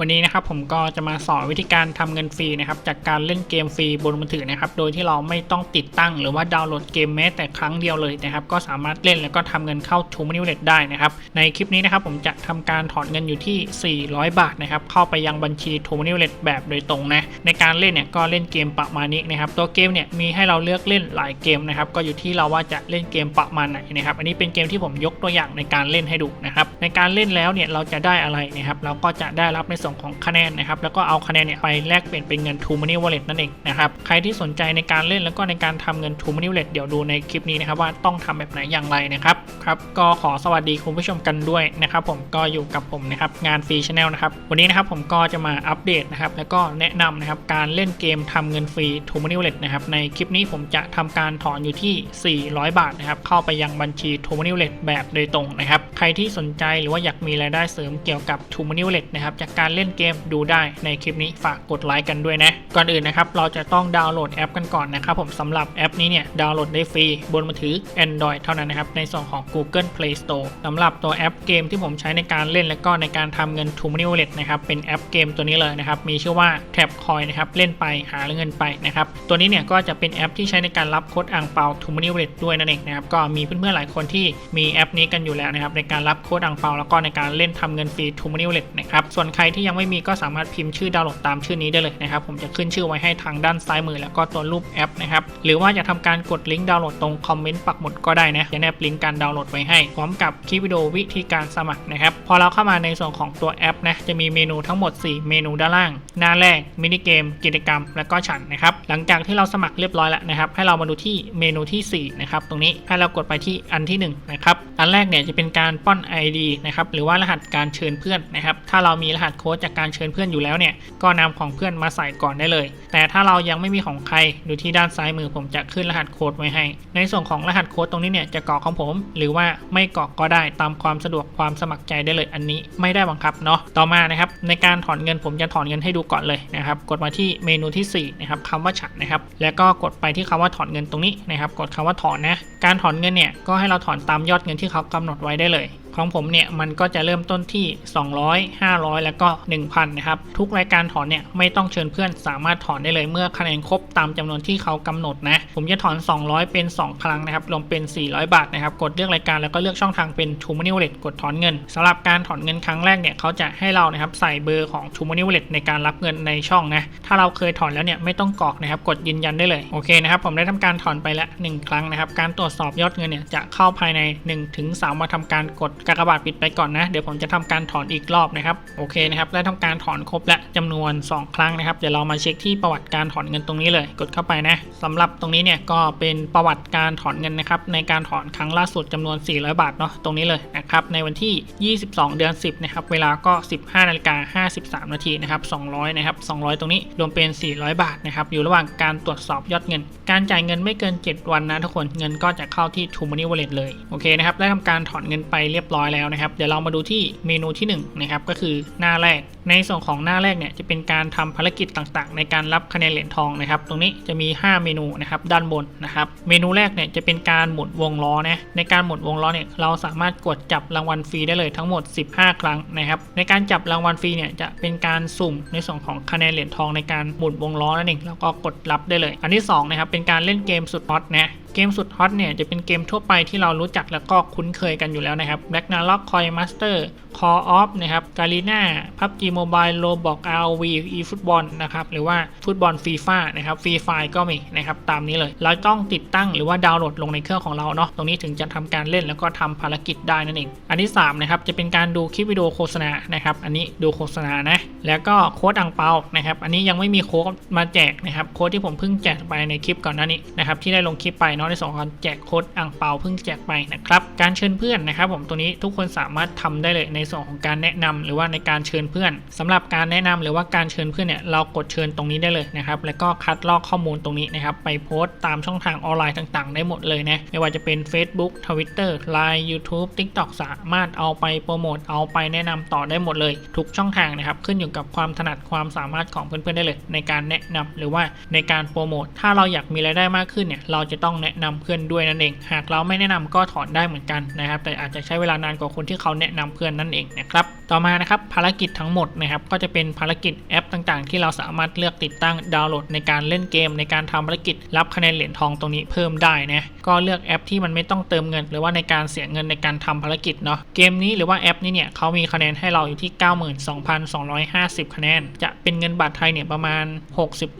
วันนี้นะครับผมก็จะมาสอนวิธีการทำเงินฟรีนะครับจากการเล่นเกมฟรีบนมือถือนะครับโดยที่เราไม่ต้องติดตั้งหรือว่าดาวน์โหลดเกมแม้แต่ครั้งเดียวเลยนะครับก็สามารถเล่นแล้วก็ทำเงินเข้า t ูมินิวเลตได้นะครับในคลิปนี้นะครับผมจะทำการถอนเงินอยู่ที่ 400 บาทนะครับเข้าไปยังบัญชี t ูมินิวเลตแบบโดยตรงนะในการเล่นเนี่ยก็เล่นเกมประมาณนี้นะครับตัวเกมเนี่ยมีให้เราเลือกเล่นหลายเกมนะครับก็อยู่ที่เราว่าจะเล่นเกมประมาณไหนนะครับอันนี้เป็นเกมที่ผมยกตัวอย่างในการเล่นให้ดูนะครับในการเล่นแล้วเนี่ยเราจะได้อะไรนะครับเราก็จะได้รับในส่วนของคะแนนนะครับแล้วก็เอาคะแนนเนี่ยไปแลกเปลี่ยนเป็นเงิน True Money Wallet นั่นเองนะครับใครที่สนใจในการเล่นแล้วก็ในการทำเงิน True Money Wallet เดี๋ยวดูในคลิปนี้นะครับว่าต้องทำแบบไหนอย่างไรนะครับครับก็ขอสวัสดีคุณผู้ชมกันด้วยนะครับผมก็อยู่กับผมนะครับงานฟรีชาแนลนะครับวันนี้นะครับผมก็จะมาอัปเดตนะครับแล้วก็แนะนำนะครับการเล่นเกมทำเงินฟรี True Money Wallet นะครับในคลิปนี้ผมจะทำการถอนอยู่ที่ 400 บาทนะครับเข้าไปยังบัญชี True Money Wallet แบบโดยตรงนะครับใครที่สนใจหรือว่าอยากมีรายได้เสริมเกี่ยวกับ True Money Wallet นะครับจากการเล่นเกมดูได้ในคลิปนี้ฝากกดไลค์กันด้วยนะ ก่อนอื่นนะครับเราจะต้องดาวน์โหลดแอปกันก่อนนะครับผมสำหรับแอปนี้เนี่ยดาวน์โหลดได้ฟรีบนมือถือ Android เท่านั้นนะครับในส่วนของ Google Play Store สำหรับตัวแอปเกมที่ผมใช้ในการเล่นและก็ในการทำเงิน t ูมินิวเลตนะครับเป็นแอปเกมตัวนี้เลยนะครับมีชื่อว่า Tap Coin นะครับเล่นไปหาเงินไปนะครับตัวนี้เนี่ยก็จะเป็นแอปที่ใช้ในการรับโค้ดอ่างเปา t ูมินิวเลตด้วยนั่นเองนะครับก็มีเพื่อนๆหลายคนที่มีแอปนี้กันอยู่แล้วนะครับในการรับโค้ดอ่างเปาแล้วก็ในการเล่นทำเงินฟรี t ูมนิวเลตนะครับส่วนใครที่ยังไม่มีก็สามารถพิมพ์ชื่อดาวน์โหลดตามชื่อนี้ได้เลยนะครับ ผมจะขึ้นชื่อไว้ให้ทางด้านซ้ายมือ แล้วก็ตัวรูปแอปนะครับ หรือว่าจะทำการกดลิงก์ดาวน์โหลดตรงคอมเมนต์ปักหมุดก็ได้นะจะแนบลิงก์การดาวน์โหลดไว้ให้ พร้อมกับคลิปวิดีโอวิธีการสมัครนะครับ พอเราเข้ามาในส่วนของตัวแอปนะจะมีเมนูทั้งหมด 4 เมนูด้านล่าง หน้าแรกมินิเกม กิจกรรม และก็ฉันนะครับหลังจากที่เราสมัครเรียบร้อยแล้วนะครับให้เรามาดูที่เมนูที่4นะครับตรงนี้ให้เรากดไปที่อันที่1นะครับอันแรกเนี่ยจะเป็นการป้อน ID นะครับหรือว่ารหัสการเชิญเพื่อนนะครับถ้าเรามีรหัสโค้ดจากการเชิญเพื่อนอยู่แล้วเนี่ย ก็นำของเพื่อนมาใส่ก่อนได้เลย แต่ถ้าเรายังไม่มีของใครดูที่ด้านซ้ายมือผมจะขึ้นรหัสโค้ดไว้ให้ ในส่วนของรหัสโค้ดตรงนี้เนี่ยจะกรอกของผม หรือว่าไม่กรอกก็ได้ตามความสะดวกความสมัครใจได้เลยอันนี้ไม่ได้บังคับเนาะต่อมานะครับในการถอนเงินผมจะถอนเงินให้ดูก่อนเลยนะครับกดมาที่เมนูที่4นะครับคำว่าฉันนะครับแล้วก็กดไปที่คำว่าถอนเงินตรงนี้นะครับกดคำว่าถอนนะการถอนเงินเนี่ยก็ให้เราถอนตามยอดเงินที่เขากำหนดไว้ได้เลย ของผมเนี่ยมันก็จะเริ่มต้นที่ 200 500 แล้วก็ 1,000 นะครับ ทุกรายการถอนเนี่ยไม่ต้องเชิญเพื่อนสามารถถอนได้เลยเมื่อคะแนนครบตามจำนวนที่เขากำหนดนะ ผมจะถอน 200 เป็น 2 ครั้งนะครับ รวมเป็น 400 บาทนะครับ กดเลือกรายการแล้วก็เลือกช่องทางเป็น True Money Wallet กดถอนเงินสำหรับการถอนเงินครั้งแรกเนี่ยเขาจะให้เรานะครับใส่เบอร์ของ True Money Wallet ในการรับเงินในช่องนะ ถ้าเราเคยถอนแล้วเนี่ยไม่ต้องกรอกนะครับ กดยืนยันได้เลย โอเคนะครับ ผมได้ทำการถอนไปแล้ว1ครั้งนะครับ การตรวจสอบยอดเงินเนี่ยจะเข้าภายใน 1-3วันทำการกดกากบาทปิดไปก่อนนะ เดี๋ยวผมจะทำการถอนอีกรอบนะครับ โอเคนะครับ ได้ทำการถอนครบและจำนวน 2 ครั้งนะครับ เดี๋ยวเรามาเช็คที่ประวัติการถอนเงินตรงนี้เลย กดเข้าไปนะสำหรับตรงนี้เนี่ยก็เป็นประวัติการถอนเงินนะครับ ในการถอนครั้งล่าสุดจำนวน 400 บาทเนาะ ตรงนี้เลยนะครับ ในวันที่ 22 เดือน 10 นะครับ เวลาก็ 15นาฬิกา53 นาทีนะครับ 200 นะครับ 200 ตรงนี้รวมเป็น 400 บาทนะครับ อยู่ระหว่างการตรวจสอบยอดเงิน การจ่ายเงินไม่เกิน 7 วันนะทุกคน เงินก็จะเข้าที่ True Money Wallet เลย โอเคนะครับ ได้ทำการถอนเงินไปเรียบร้อยแล้วนะครับ เดี๋ยวเรามาดูที่เมนูที่1นะครับก็คือหน้าแรก ในส่วนของหน้าแรกเนี่ยจะเป็นการทำภารกิจต่างๆ ในการรับคะแนนเหรียญทองนะครับ ตรงนี้จะมี 5 เมนูนะครับด้านบนนะครับ เมนูแรกเนี่ยจะเป็นการหมุนวงล้อนะในการหมุนวงล้อเนี่ยเราสามารถกดจับรางวัลฟรีได้เลยทั้งหมด 15 ครั้งนะครับ ในการจับรางวัลฟรีเนี่ยจะเป็นการสุ่มในส่วนของคะแนนเหรียญทองในการหมุนวงล้อนั่นเองแล้วก็กดรับได้เลย อันที่2นะครับเป็นการเล่นเกมสุดฮอตนะ เกมสุดฮอตเนี่ยจะเป็นเกมทั่วไปที่เรารู้จักแล้วก็คุ้นเคยกันอยู่แล้วนะครับ Black n a r o c Coin Master Call of นะครับ Garena PUBG Mobile Roblox ROV eFootball นะครับหรือว่าฟุตบอลฟีฟ่านะครับฟรีไฟก็มีนะครับตามนี้เลย เราต้องติดตั้งหรือว่าดาวน์โหลดลงในเครื่องของเราเนาะตรงนี้ถึงจะทำการเล่นแล้วก็ทำภารกิจได้นั่นเอง อันที่3นะครับจะเป็นการดูคลิปวิดีโอโฆษณานะครับอันนี้ดูโฆษณานะแล้วก็โค้ดอังเปานะครับอันนี้ยังไม่มีโค้ดมาแจกนะครับโค้ดที่ผมเพิ่งแจกไปในคลิปก่อนหน้านี้นะครับที่ได้ลงคลิปไปเนาะในส่วนของแจกโค้ดอังเปาเพิ่งแจกไปนะครับการเชิญเพื่อนนะครับผมตัวนี้ทุกคนสามารถทำได้เลยในส่วนของการแนะนำหรือว่าในการเชิญเพื่อนสำหรับการแนะนำหรือว่าการเชิญเพื่อนเนี่ยเรากดเชิญตรงนี้ได้เลยนะครับแล้วก็คัดลอกข้อมูลตรงนี้นะครับไปโพสต์ตามช่องทางออนไลน์ต่าง ๆ ได้หมดเลยนะไม่ว่าจะเป็น Facebook Twitter Line YouTube TikTok สามารถเอาไปโปรโมทเอาไปแนะนำต่อได้หมดเลย ทุกช่องทางนะครับขึ้นอยู่กับความถนัดความสามารถของเพื่อนๆได้เลย ในการแนะนำหรือว่าในการโปรโมทถ้าเราอยากมีรายได้มากขึ้นเนี่ยเราจะต้องแนะนำเพื่อนด้วยนั่นเอง หากเราไม่แนะนำก็ถอนได้เหมือนกันนะครับ แต่อาจจะใช้เวลานานกว่าคนที่เขาแนะนำเพื่อนนั่นเองนะครับ ต่อมานะครับภารกิจทั้งหมดนะครับก็จะเป็นภารกิจแอปต่างๆ ที่เราสามารถเลือกติดตั้งดาวน์โหลดในการเล่นเกม ในการทำภารกิจรับคะแนนเหรียญทองตรงนี้เพิ่มได้นะก็เลือกแอปที่มันไม่ต้องเติมเงิน หรือว่าในการเสียเงินในการทำภารกิจเนาะเกมนี้หรือว่าแอปนี้เนี่ยเขามีคะแนนให้เราอยู่ที่ 92,250 คะแนน จะเป็นเงินบาทไทยเนี่ยประมาณ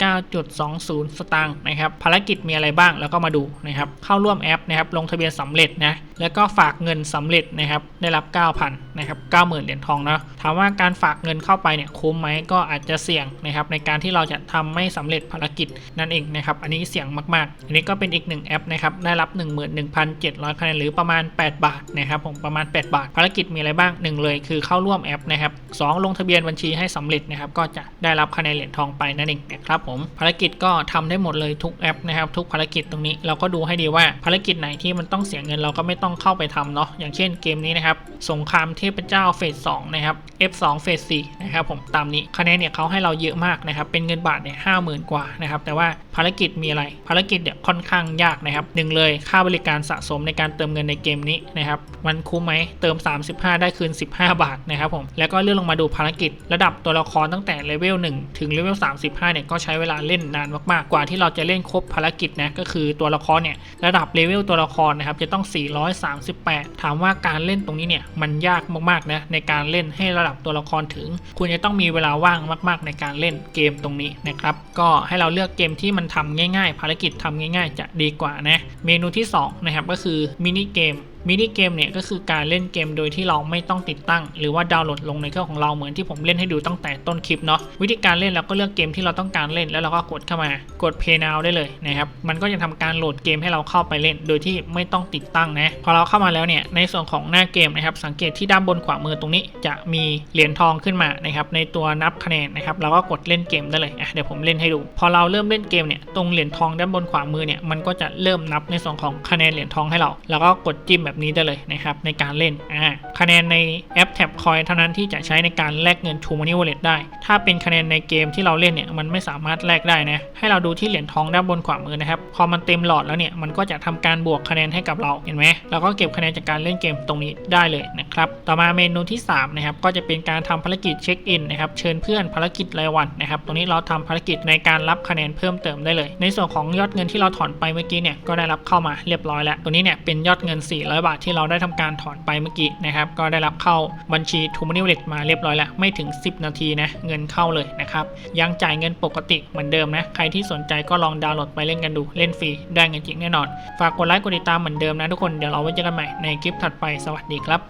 69.20 สตางค์นะครับภารกิจมีอะไรบ้างแล้วก็มาดูนะครับเข้าร่วมแอปนะครับลงทะเบียนสำเร็จนะแล้วก็ฝากเงินสำเร็จนะครับได้รับ 9,000นะครับ90,000 เหรียญทองเนาะถามว่าการฝากเงินเข้าไปเนี่ยคุ้มไหมก็อาจจะเสี่ยงนะครับในการที่เราจะทำไม่สำเร็จภารกิจนั่นเองนะครับอันนี้เสี่ยงมากๆ อันนี้ก็เป็นอีกหนึ่งแอปนะครับได้รับ 11,700คะแนนหรือประมาณ 8 บาทนะครับผมประมาณ 8 บาท ภารกิจมีอะไรบ้างหนึ่งเลยคือเข้าร่วมแอปนะครับสองลงทะเบียนบัญชีให้สำเร็จนะครับก็จะได้รับคะแนนเหรียญทองไปนั่นเองนะครับผมภารกิจก็ทำได้หมดเลยทุกแอปนะครับทุกภารกิจตรงนี้เราก็ดูให้ดีว่าภารกิจไหนที่มันต้องเสียเงินเราก็ไม่ต้องเข้าไปทำเนาะอย่างเช่นเกมนี้นะครับสงครามเทพเจ้าเฟส2นะครับ F2 เฟส4นะครับผมตามนี้คะแนนเนี่ยเขาให้เราเยอะมากนะครับเป็นเงินบาทเนี่ยห้าหมื่นกว่านะครับแต่ว่าภารกิจมีอะไรภารกิจเนี่ยค่อนข้างยากนะครับหนึ่งเลยค่าบริการสะสมในการเติมเงินในเกมนี้นะครับมันคุ้มไหมเติม 35 ได้คืน 15 บาทนะครับผมแล้วก็เลื่อนลงมาดูภารกิจระดับตัวละครตั้งแต่เลเวล1ถึงเลเวล35เนี่ยก็ใช้เวลาเล่นนานมากๆกว่าที่เราจะเล่นครบภารกิจนะก็คือตัวละครเนี่ยระดับเลเวลตัวละครนะครับจะต้อง438 ถามว่าการเล่นตรงนี้เนี่ยมันยากมากๆนะในการเล่นให้ระดับตัวละครถึง คุณจะต้องมีเวลาว่างมาก ๆ ในการเล่นเกมตรงนี้นะครับก็ให้เราเลือกเกมที่มันทำง่าย ๆ ภารกิจทำง่าย ๆ จะดีกว่านะเมนูที่สองนะครับก็คือมินิเกม มินิเกมเนี่ยก็คือการเล่นเกมโดยที่เราไม่ต้องติดตั้ง หรือว่าดาวน์โหลดลงในเครื่องของเราเหมือนที่ผมเล่นให้ดูตั้งแต่ต้นคลิปเนาะวิธีการเล่นเราก็เลือกเกมที่เราต้องการเล่นแล้วเราก็กดเข้ามากด Play Now ได้เลยนะครับมันก็จะทำการโหลดเกมให้เราเข้าไปเล่น โดยที่ไม่ต้องติดตั้งนะพอเราเข้ามาแล้วเนี่ยในส่วนของหน้าเกมนะครับสังเกตที่ด้านบนขวามือตรงนี้จะมีเหรียญทองขึ้นมานะครับในตัวนับคะแนนนะครับเราก็กดเล่นเกมได้เลยอะเดี๋ยวผมเล่นให้ดู พอเราเริ่มเล่นเกมเนี่ยตรงเหรียญทองด้านบนขวามือเนี่ยมันก็จะเริ่มนับในส่วนของคะแนนเหรียญทองให้เรา แล้วก็กดจิ้มแบบนี้ได้เลยนะครับในการเล่นอ่าคะแนนในแอปแท็บคอยเท่านั้นที่จะใช้ในการแลกเงิน True Money Wallet ได้ ถ้าเป็นคะแนนในเกมที่เราเล่นเนี่ยมันไม่สามารถแลกได้นะให้เราดูที่เหรียญทองด้านบนขวามือนะครับพอมันเต็มหลอดแล้วเนี่ยมันก็จะทำการบวกคะแนนให้กับเราเห็นไหมเราก็เก็บคะแนนจากการเล่นเกมตรงนี้ได้เลยนะครับต่อมาเมนูที่3นะครับก็จะเป็นการทำภารกิจเช็คอินนะครับเชิญเพื่อนภารกิจรายวันนะครับตรงนี้เราทำภารกิจในการรับคะแนนเพิ่มเติมได้เลย ในส่วนของยอดเงินที่เราถอนไปเมื่อกี้เนี่ยก็ได้รับเข้ามาเรียบร้อยแล้วตัวนี้เนี่ยเป็นยอดเงิน 400บาทที่เราได้ทำการถอนไปเมื่อกี้นะครับ ก็ได้รับเข้าบัญชี t ูม o n e y Wallet มาเรียบร้อยแล้ว ไม่ถึง 10 นาทีนะ เงินเข้าเลยนะครับ ยังจ่ายเงินปกติเหมือนเดิมนะ ใครที่สนใจก็ลองดาวน์โหลดไปเล่นกันดู เล่นฟรี ได้เงินจริงแน่นอน ฝากกดไลค์ กดติดตามเหมือนเดิมนะทุกคน เดี๋ยวเราไว้เจอกันใหม่ในคลิปถัดไป สวัสดีครับ